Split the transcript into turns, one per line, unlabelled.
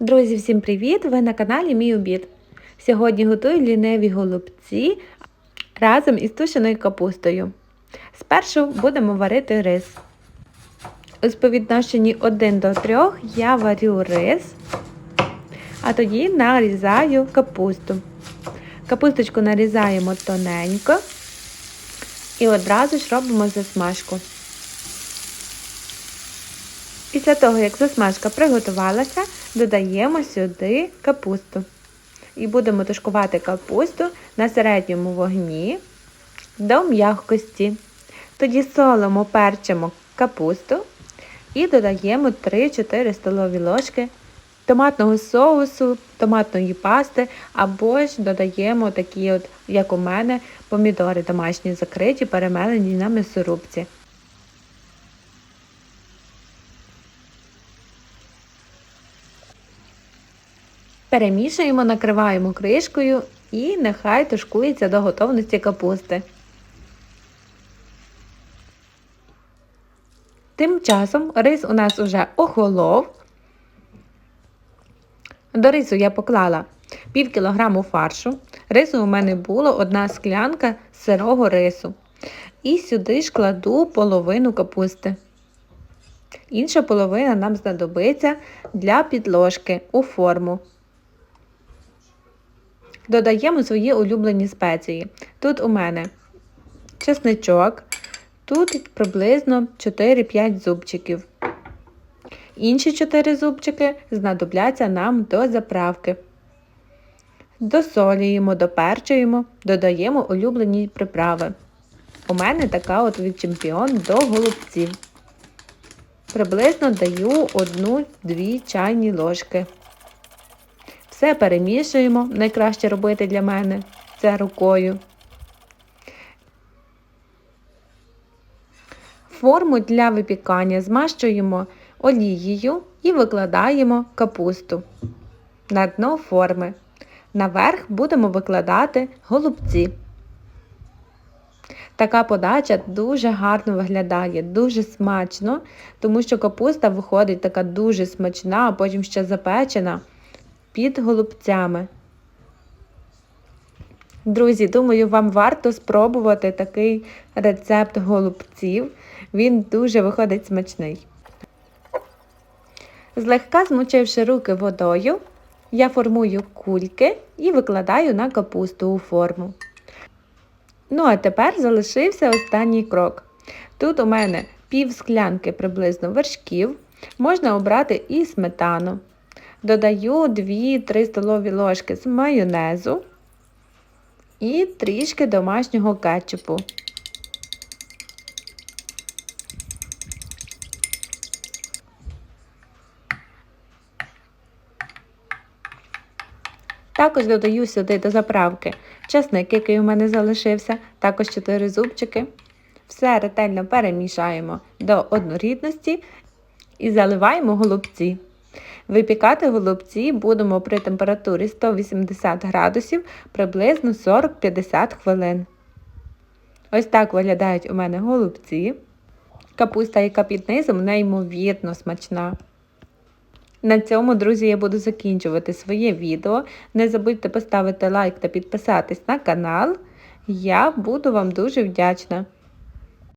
Друзі, всім привіт! Ви на каналі Мій обід. Сьогодні готую ліниві голубці разом із тушеною капустою. Спершу будемо варити рис. У співвідношенні 1 до 3 я варю рис, а тоді нарізаю капусту. Капусточку нарізаємо тоненько і одразу ж робимо засмажку. Після того, як засмажка приготувалася, додаємо сюди капусту. І будемо тушкувати капусту на середньому вогні до м'якості. Тоді солимо, перчимо капусту і додаємо 3-4 столові ложки томатного соусу, томатної пасти, або ж додаємо такі, от, як у мене, помідори домашні закриті, перемелені на м'ясорубці. Перемішуємо, накриваємо кришкою і нехай тушкується до готовності капусти. Тим часом рис у нас уже охолов. До рису я поклала пів кілограму фаршу. Рису у мене було одна склянка сирого рису. І сюди ж кладу половину капусти. Інша половина нам знадобиться для підложки у форму. Додаємо свої улюблені спеції. Тут у мене чесничок, тут приблизно 4-5 зубчиків. Інші 4 зубчики знадобляться нам до заправки. Досолюємо, доперчуємо, додаємо улюблені приправи. У мене така от від чемпіон до голубців. Приблизно даю 1-2 чайні ложки. Все перемішуємо, найкраще робити для мене це рукою. Форму для випікання змащуємо олією і викладаємо капусту на дно форми. Наверх будемо викладати голубці. Така подача дуже гарно виглядає, дуже смачно, тому що капуста виходить така дуже смачна, а потім ще запечена під голубцями. Друзі, думаю, вам варто спробувати такий рецепт голубців. Він дуже виходить смачний. Злегка змочивши руки водою, я формую кульки і викладаю на капусту у форму. Ну, а тепер залишився останній крок. Тут у мене пів склянки приблизно вершків, можна обрати і сметану. Додаю 2-3 столові ложки з майонезу і трішки домашнього кетчупу. Також додаю сюди до заправки часник, який у мене залишився, також 4 зубчики. Все ретельно перемішаємо до однорідності і заливаємо голубці. Випікати голубці будемо при температурі 180 градусів приблизно 40-50 хвилин. Ось так виглядають у мене голубці. Капуста, яка під низом, неймовірно смачна. На цьому, друзі, я буду закінчувати своє відео. Не забудьте поставити лайк та підписатись на канал. Я буду вам дуже вдячна.